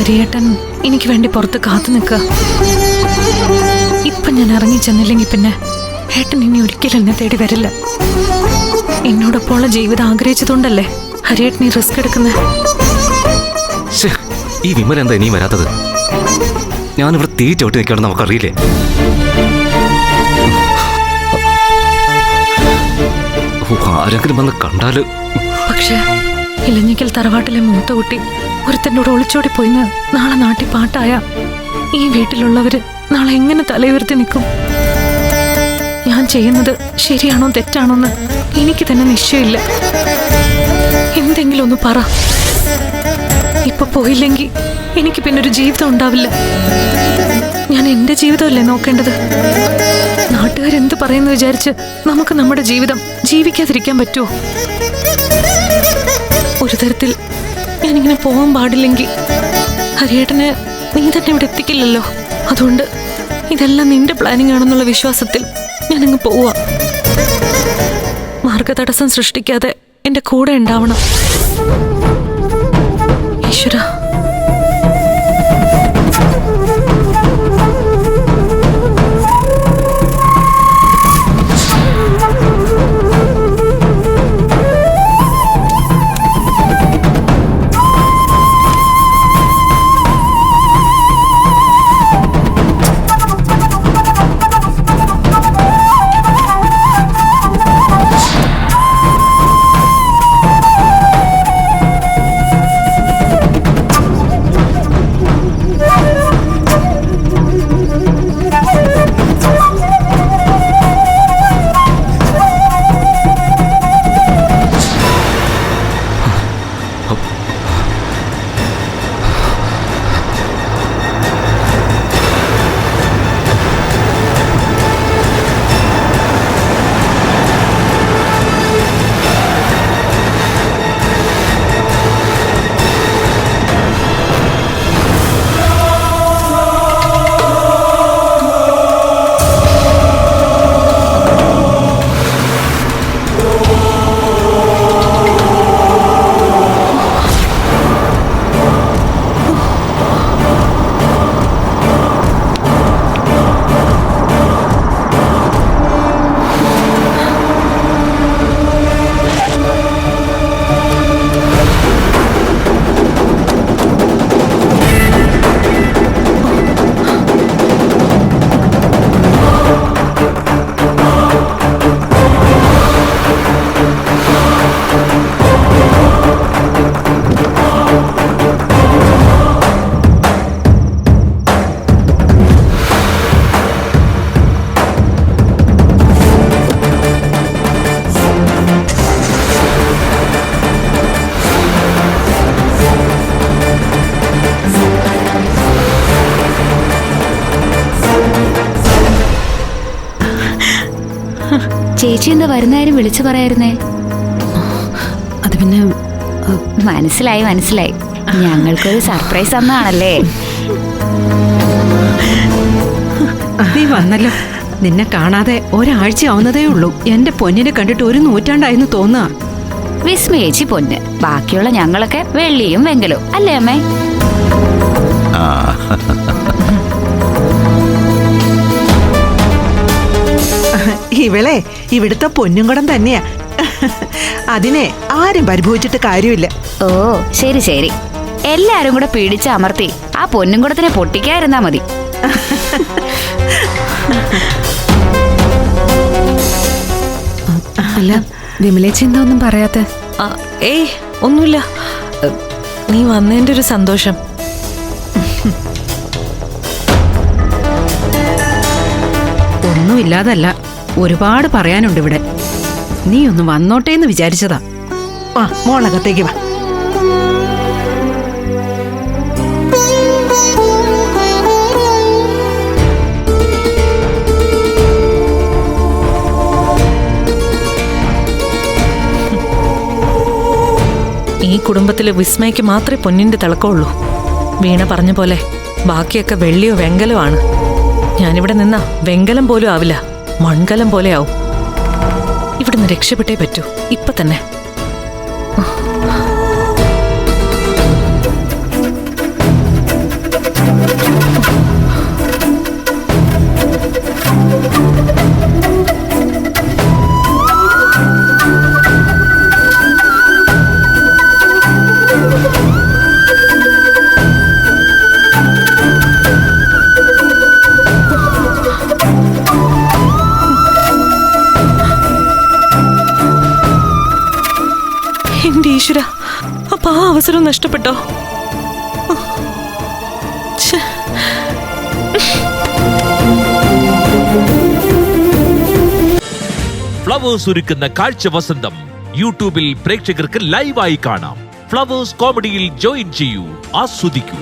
ഹരിയേട്ടൻ എനിക്ക് വേണ്ടി പുറത്ത് കാത്തു നിൽക്കുക ഇപ്പൊ ഞാൻ ഇറങ്ങി ചെന്നില്ലെങ്കിൽ പിന്നെ ഏട്ടൻ ഇനി ഒരിക്കലും എന്നെ തേടി വരില്ല. എന്നോടൊപ്പമുള്ള ജീവിതം ആഗ്രഹിച്ചതുകൊണ്ടല്ലേ ഹരിയേട്ടൻ ഈ റിസ്ക് എടുക്കുന്നത് ഈ വിമല എന്താ ഇനിയും വരാത്തത്? ഞാനിവിടെ തീ ചവിട്ടി നിൽക്കണം നമുക്കറിയില്ലേ? ആരെങ്കിലും വന്ന് കണ്ടാൽ പക്ഷേ ഇലഞ്ഞിക്കൽ തറവാട്ടിലെ മൂത്ത കുട്ടി ഒരുത്തനോട് ഒളിച്ചോടി പോയിന്ന് നാളെ നാട്ടി പാട്ടായ. ഈ വീട്ടിലുള്ളവര് നാളെ എങ്ങനെ തലയുയർത്തി നിൽക്കും? ഞാൻ ചെയ്യുന്നത് ശരിയാണോ തെറ്റാണോ എന്ന് എനിക്ക് തന്നെ നിശ്ചയമില്ല. എന്തെങ്കിലും ഒന്ന് പറ. ഇപ്പൊ പോയില്ലെങ്കിൽ എനിക്ക് പിന്നെ ഒരു ജീവിതം ഉണ്ടാവില്ല. ഞാൻ എന്റെ ജീവിതമല്ലേ നോക്കേണ്ടത്? നാട്ടുകാരെന്ത് പറയുന്നു വിചാരിച്ച് നമുക്ക് നമ്മുടെ ജീവിതം ജീവിക്കാതിരിക്കാൻ പറ്റുമോ ഒരു തരത്തിൽ ഞാനിങ്ങനെ പോകാൻ പാടില്ലെങ്കിൽ ഹരിയേട്ടനെ നീ തന്നെ ഇവിടെ എത്തിക്കില്ലല്ലോ. അതുകൊണ്ട് ഇതെല്ലാം നിന്റെ പ്ലാനിങ് ആണെന്നുള്ള വിശ്വാസത്തിൽ ഞാനങ്ങ് പോവാ. മാർഗതടസ്സം സൃഷ്ടിക്കാതെ എന്റെ കൂടെ ഉണ്ടാവണം. ഈശ്വര. ചേച്ചി എന്താ വരുന്നാരും വിളിച്ചു പറയായിരുന്നേ? അത് പിന്നെ മനസ്സിലായി മനസ്സിലായി. ഞങ്ങൾക്കൊരു സർപ്രൈസ് തന്നാണല്ലേ നീ വന്നല്ലോ. നിന്നെ കാണാതെ ഒരാഴ്ച ആവുന്നതേ ഉള്ളൂ. എന്റെ പൊന്നിനെ കണ്ടിട്ട് ഒരു നൂറ്റാണ്ടായെന്ന് തോന്നുക വിസ്മയേച്ചി പൊന്ന്. ബാക്കിയുള്ള ഞങ്ങളൊക്കെ വെള്ളിയും വെങ്കലും. അല്ലേ അമ്മേ? ഇവളെ ഇവിടുത്തെ പൊന്നുംകുടം തന്നെയാ. അതിനെ ആരും പരിഭവിച്ചിട്ട് കാര്യമില്ല. ഓ ശരി ശരി. എല്ലാരും കൂടെ പിടിച്ച് അമർത്തി ആ പൊന്നും കുടത്തിനെ പൊട്ടിക്കാതിരുന്നാ മതി. അല്ല വിമലേച്ചി എന്താ ഒന്നും പറയാത്ത? ഏയ് ഒന്നുമില്ല. നീ വന്നതിന്റെ ഒരു സന്തോഷം. ഒന്നുമില്ലാതല്ല. ഒരുപാട് പറയാനുണ്ട് ഇവിടെ. നീ ഒന്ന് വന്നോട്ടെ എന്ന് വിചാരിച്ചതാ. ആ മോളകത്തേക്ക് വാ. ഈ കുടുംബത്തിലെ വിസ്മയ്ക്ക് മാത്രമേ പൊന്നിന്റെ തിളക്കമുള്ളൂ. വീണ പറഞ്ഞ പോലെ ബാക്കിയൊക്കെ വെള്ളിയോ വെങ്കലോ ആണ്. ഞാനിവിടെ നിന്നാ വെങ്കലം പോലും ആവില്ല. മൺകലം പോലെയാവും. ഇവിടുന്ന് രക്ഷപ്പെട്ടേ പറ്റൂ. ഇപ്പൊ തന്നെ ഈശ്വര അപ്പൊ ആ അവസരം നഷ്ടപ്പെട്ടോ. ഫ്ലവേഴ്സ് ഒരുക്കുന്ന കാഴ്ച വസന്തം യൂട്യൂബിൽ പ്രേക്ഷകർക്ക് ലൈവായി കാണാം. ഫ്ലവേഴ്സ് കോമഡിയിൽ ജോയിൻ ചെയ്യൂ ആസ്വദിക്കൂ.